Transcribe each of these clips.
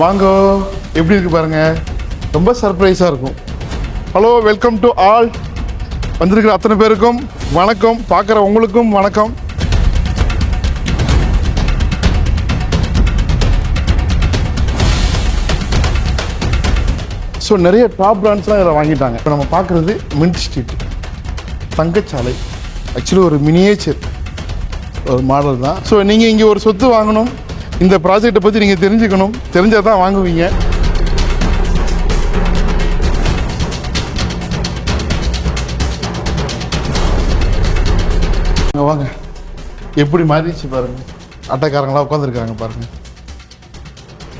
வாங்க. எப்படி இருக்கு பாருங்க. ரொம்ப சர்ப்ரைஸாக இருக்கும். ஹலோ வெல்கம் டு ஆல் வந்திருக்கிற அத்தனை பேருக்கும் வணக்கம். பார்க்குற உங்களுக்கும் வணக்கம். ஸோ நிறைய டாப் பிராண்ட்ஸ்லாம் இதில் வாங்கிட்டாங்க. இப்போ நம்ம பார்க்குறது மின்ட் ஸ்ட்ரீட் தங்கச்சாலை. ஆக்சுவலி ஒரு மினியேச்சர் ஒரு மாடல் தான். ஸோ நீங்கள் இங்கே ஒரு சொத்து வாங்கணும். இந்த ப்ராஜெக்டை பற்றி நீங்கள் தெரிஞ்சுக்கணும். தெரிஞ்சால் தான் வாங்குவீங்க வாங்க. எப்படி மாறிடுச்சு பாருங்க. அட்டைக்காரங்களாம் உட்காந்துருக்காங்க பாருங்க.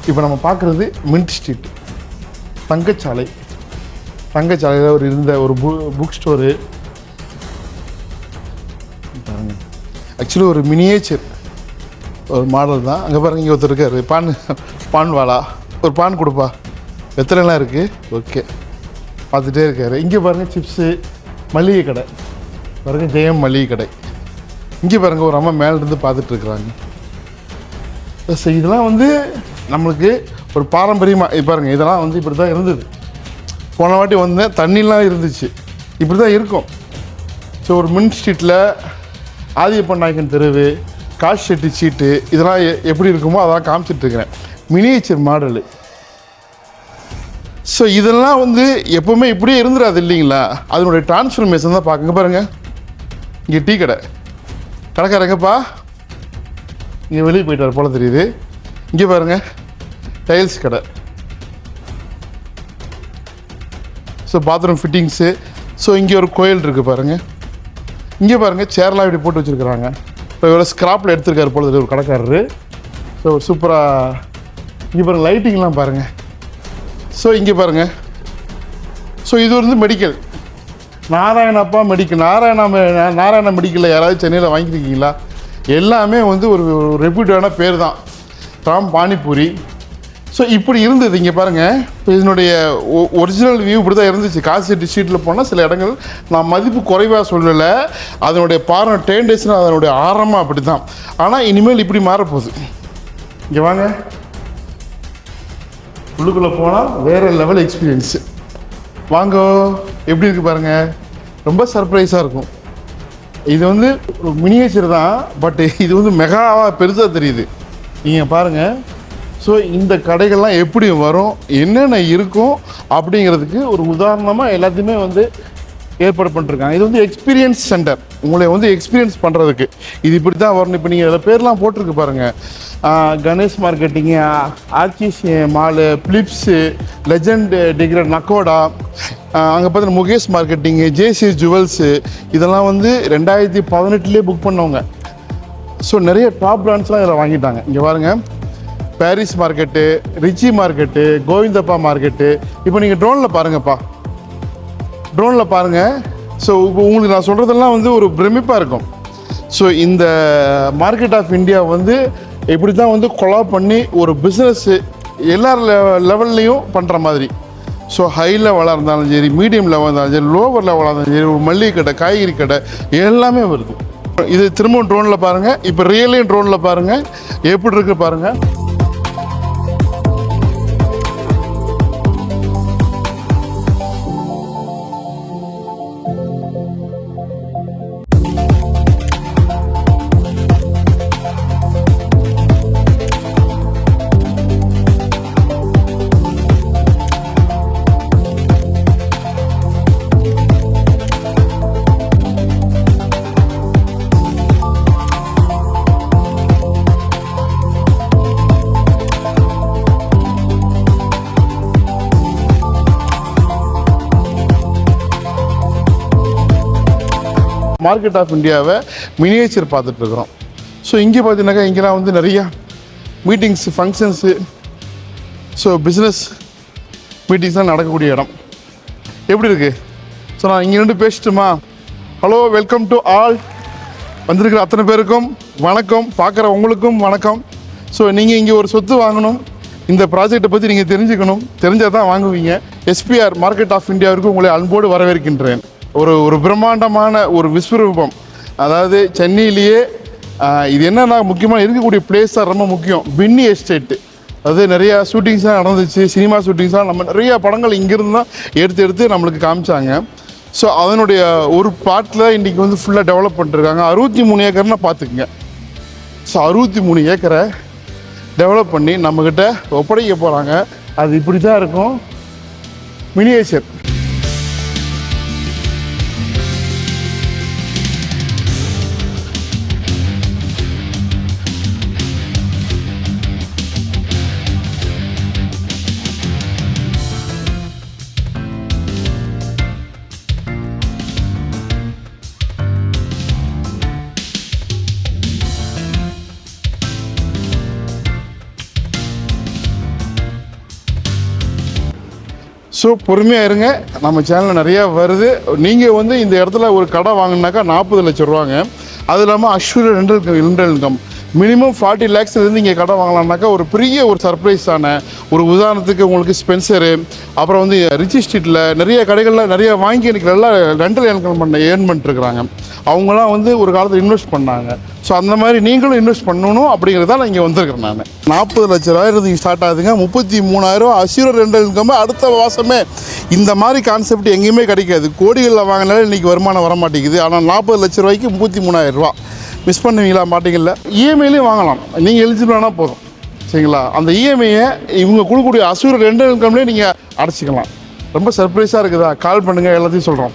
இப்போ நம்ம பார்க்குறது மின்ட் ஸ்ட்ரீட் தங்கச்சாலை. தங்கச்சாலையில் ஒரு இருந்த ஒரு பு புக் ஸ்டோரு பாருங்க. ஆக்சுவலி ஒரு மினியேச்சர் ஒரு மாடல் தான். அங்கே பாருங்க இங்கே ஒருத்தர் இருக்காரு. பான் பான் வாழா ஒரு பான் கொடுப்பா. எத்தனைலாம் இருக்குது ஓகே. பார்த்துட்டே இருக்காரு. இங்கே பாருங்கள் சிப்ஸு மளிகை கடை. பாருங்க ஜெயம் மளிகை கடை. இங்கே பாருங்க ஒரு அம்மா மேலேருந்து பார்த்துட்டு இருக்கிறாங்க ஸோ இதெல்லாம் வந்து நம்மளுக்கு ஒரு பாரம்பரியமாக பாருங்கள் பாருங்க இதெல்லாம் வந்து இப்படி தான் இருந்தது. போன வாட்டி வந்தேன் தண்ணிலாம் இருந்துச்சு. இப்படி தான் இருக்கும். ஸோ ஒரு மின் ஸ்ட்ரீட்டில் ஆதியப்பன் நாயக்கன் தெருவு காஷ் செட்டி சீட்டு இதெல்லாம் எ- எப்படி இருக்குமோ அதெல்லாம் காமிச்சிட்டு இருக்கிறேன். மினியேச்சர் மாடலு ஸோ இதெல்லாம் வந்து எப்போவுமே இப்படியே இருந்துடாது இல்லைங்களா? அதனுடைய டிரான்ஸ்ஃபர்மேஷன் தான் பார்க்குங்க பாருங்கள் இங்கே டீ கடை. கடைக்காரங்கப்பா இங்கே வெளியே போயிட்டார் போல தெரியுது. இங்கே பாருங்க. டைல்ஸ் கடை. ஸோ பாத்ரூம் ஃபிட்டிங்ஸு ஸோ இங்கே ஒரு கோயில் இருக்குது பாருங்கள் இங்கே பாருங்கள் சேர்லாம் இப்படி போட்டு வச்சுருக்குறாங்க. இப்போ இவ்வளோ ஸ்கிராப்பில் எடுத்திருக்காரு போல ஒரு கடைக்காரரு. ஸோ சூப்பராக இங்கே பாருங்கள் லைட்டிங்லாம் பாருங்கள் ஸோ இங்கே பாருங்கள் ஸோ இது வந்து மெடிக்கல் நாராயணப்பா மெடிக்கல் நாராயணா நாராயண நாராயணா மெடிக்கலில் யாராவது சென்னையில் வாங்கியிருக்கீங்களா எல்லாமே வந்து ஒரு ரெப்யூட்டான பேர் தான். ராம் பானிபூரி. ஸோ இப்படி இருந்தது. இங்கே பாருங்கள் இப்போ இதனுடைய ஒரிஜினல் வியூ இப்படி தான் இருந்துச்சு. காசி டிஸ்ட்ரிக்ட்டில் போனால் சில இடங்கள் நான் மதிப்பு குறைவாக சொல்லலை. அதனுடைய பாறை டேண்டேஷன் அதனுடைய ஆரம்பம் அப்படி தான் ஆனால் இனிமேல் இப்படி மாறப்போகுது. இங்கே வாங்க. உள்ளுக்குள்ளே போனால் வேறு லெவல் எக்ஸ்பீரியன்ஸு வாங்க. எப்படி இருக்கு பாருங்கள் ரொம்ப சர்ப்ரைஸாக இருக்கும். இது வந்து ஒரு மினியேச்சர் தான். பட் இது வந்து மெகாவாக பெருசாக தெரியுது. நீங்கள் பாருங்கள் ஸோ இந்த கடைகள்லாம் எப்படி வரும் என்னென்ன இருக்கும் அப்படிங்கிறதுக்கு ஒரு உதாரணமாக எல்லாத்தையுமே வந்து ஏற்பாடு பண்ணிருக்காங்க. இது வந்து எக்ஸ்பீரியன்ஸ் சென்டர் உங்களை வந்து எக்ஸ்பீரியன்ஸ் பண்ணுறதுக்கு இது இப்படி தான் வரணும். இப்போ நீங்கள் இதில் பேர்லாம் போட்டிருக்கு பாருங்கள் Ganesh marketing Archies mall Philips legend டிகிரட் Nakoda அங்கே பார்த்தீங்கன்னா முகேஷ் மார்க்கெட்டிங்கு ஜேசி ஜுவல்ஸு இதெல்லாம் வந்து ரெண்டாயிரத்தி பதினெட்டுலேயே புக் பண்ணவங்க. ஸோ நிறைய டாப் பிராண்ட்ஸ்லாம் இதில் வாங்கிட்டாங்க. இங்கே பாருங்கள் Parry's market Ritchie market Govindappa market இப்போ நீங்கள் ட்ரோனில் பாருங்கப்பா. ட்ரோனில் பாருங்கள் ஸோ இப்போ உங்களுக்கு நான் சொல்கிறதெல்லாம் வந்து ஒரு பிரமிப்பாக இருக்கும். ஸோ இந்த மார்க்கெட் ஆஃப் இந்தியா வந்து இப்படி தான் வந்து கொலா பண்ணி ஒரு பிஸ்னஸ்ஸு எல்லா லெவல்லையும் பண்ணுற மாதிரி. ஸோ ஹை லெவலாக இருந்தாலும் சரி மீடியம் லெவலாக இருந்தாலும் சரி லோவர் லெவலாக இருந்தாலும் சரி ஒரு மல்லிகை கடை காய்கறி கடை எல்லாமே வருது. இது திரும்பவும் ட்ரோனில் பாருங்கள் இப்போ ரியலையும் ட்ரோனில் பாருங்கள் எப்படி இருக்கு பாருங்கள் மார்க்கெட் ஆஃப் இந்தியாவை மினியேச்சர் பார்த்துட்ருக்குறோம் ஸோ இங்கே பார்த்தீங்கன்னாக்கா இங்கெல்லாம் வந்து நிறையா மீட்டிங்ஸ் ஃபங்க்ஷன்ஸு ஸோ பிஸ்னஸ் மீட்டிங்ஸ்லாம் நடக்கக்கூடிய இடம். எப்படி இருக்குது ஸோ நான் இங்கே நின்று பேசட்டுமா? ஹலோ வெல்கம் டு ஆல் வந்திருக்கிற அத்தனை பேருக்கும் வணக்கம். பார்க்குற உங்களுக்கும் வணக்கம். ஸோ நீங்கள் இங்கே ஒரு சொத்து வாங்கணும். இந்த ப்ராஜெக்டை பற்றி நீங்கள் தெரிஞ்சுக்கணும். தெரிஞ்சால் தான் வாங்குவீங்க எஸ்பிஆர் மார்க்கெட் ஆஃப் இந்தியாவிற்கு உங்களை அன்போடு வரவேற்கின்றேன். ஒரு ஒரு பிரம்மாண்டமான ஒரு விஸ்வரூபம். அதாவது சென்னையிலேயே இது என்னன்னா முக்கியமாக இருக்கக்கூடிய பிளேஸ் தான் ரொம்ப முக்கியம். பின்னி எஸ்டேட்டு அது நிறைய ஷூட்டிங்ஸ்லாம் நடந்துச்சு சினிமா ஷூட்டிங்ஸ்லாம் நம்ம நிறைய படங்கள் இங்கிருந்து தான் எடுத்து எடுத்து நம்மளுக்கு காமிச்சாங்க. ஸோ அதனுடைய ஒரு பார்ட்டில் இன்றைக்கி வந்து ஃபுல்லாக டெவலப் பண்ணிருக்காங்க. அறுபத்தி மூணு ஏக்கர்னா பார்த்துக்குங்க. ஸோ அறுபத்தி மூணு ஏக்கரை டெவலப் பண்ணி நம்மக்கிட்ட ஒப்படைக்க போகிறாங்க அது இப்படி தான் இருக்கும். மினியேச்சர் ஸோ பொறுமையாக இருங்க. நம்ம சேனலில் நிறையா வருது. நீங்கள் வந்து இந்த இடத்துல ஒரு கடை வாங்கினாக்கா நாற்பது லட்சம் ரூபாங்க. அது இல்லாமல் assure rental rental income minimum forty லேக்ஸ்லேருந்து இங்கே கடை வாங்கலாம்னாக்கா ஒரு பெரிய ஒரு சர்ப்ரைஸான ஒரு உதாரணத்துக்கு உங்களுக்கு ஸ்பென்சரு அப்புறம் வந்து ரிச்சி ஸ்ட்ரீட்டில் நிறைய கடைகளில் நிறைய வாங்கி எனக்கு நல்லா ரெண்டல் இன்கம் பண்ண ஏர்ன் பண்ணிட்டுருக்குறாங்க. அவங்களாம் வந்து ஒரு காலத்தில் இன்வெஸ்ட் பண்ணாங்க. ஸோ அந்த மாதிரி நீங்களும் இன்வெஸ்ட் பண்ணணும் அப்படிங்கிறதா நான் இங்கே வந்திருக்கிறேன் நான். நாற்பது லட்ச ரூபாயிருந்து ஸ்டார்ட் ஆகுதுங்க. முப்பத்தி மூணாயிரம் அசீரோ ரெண்டல் இன்கம் அடுத்த மாதமே இந்த மாதிரி கான்செப்ட் எங்கேயுமே கிடைக்காது. கோடிகளில் வாங்கினாலும் இன்றைக்கி வருமானம் வர மாட்டேங்குது ஆனால் நாற்பது லட்ச ரூபாய்க்கு முப்பத்தி மூணாயிரம் ரூபா. மிஸ் பண்ணுவீங்களா மாட்டீங்கல்ல? இஎம்ஐலையும் வாங்கலாம். நீங்கள் எலிஜிபிளானா போதும். சரிங்களா? அந்த இஎம்ஐயை இவங்க கொடுக்கக்கூடிய அசூர் ரெண்டு இன்கம்லேயே நீங்கள் அடைச்சிக்கலாம். ரொம்ப சர்ப்ரைஸாக இருக்குதா? கால் பண்ணுங்கள் எல்லாத்தையும் சொல்கிறோம்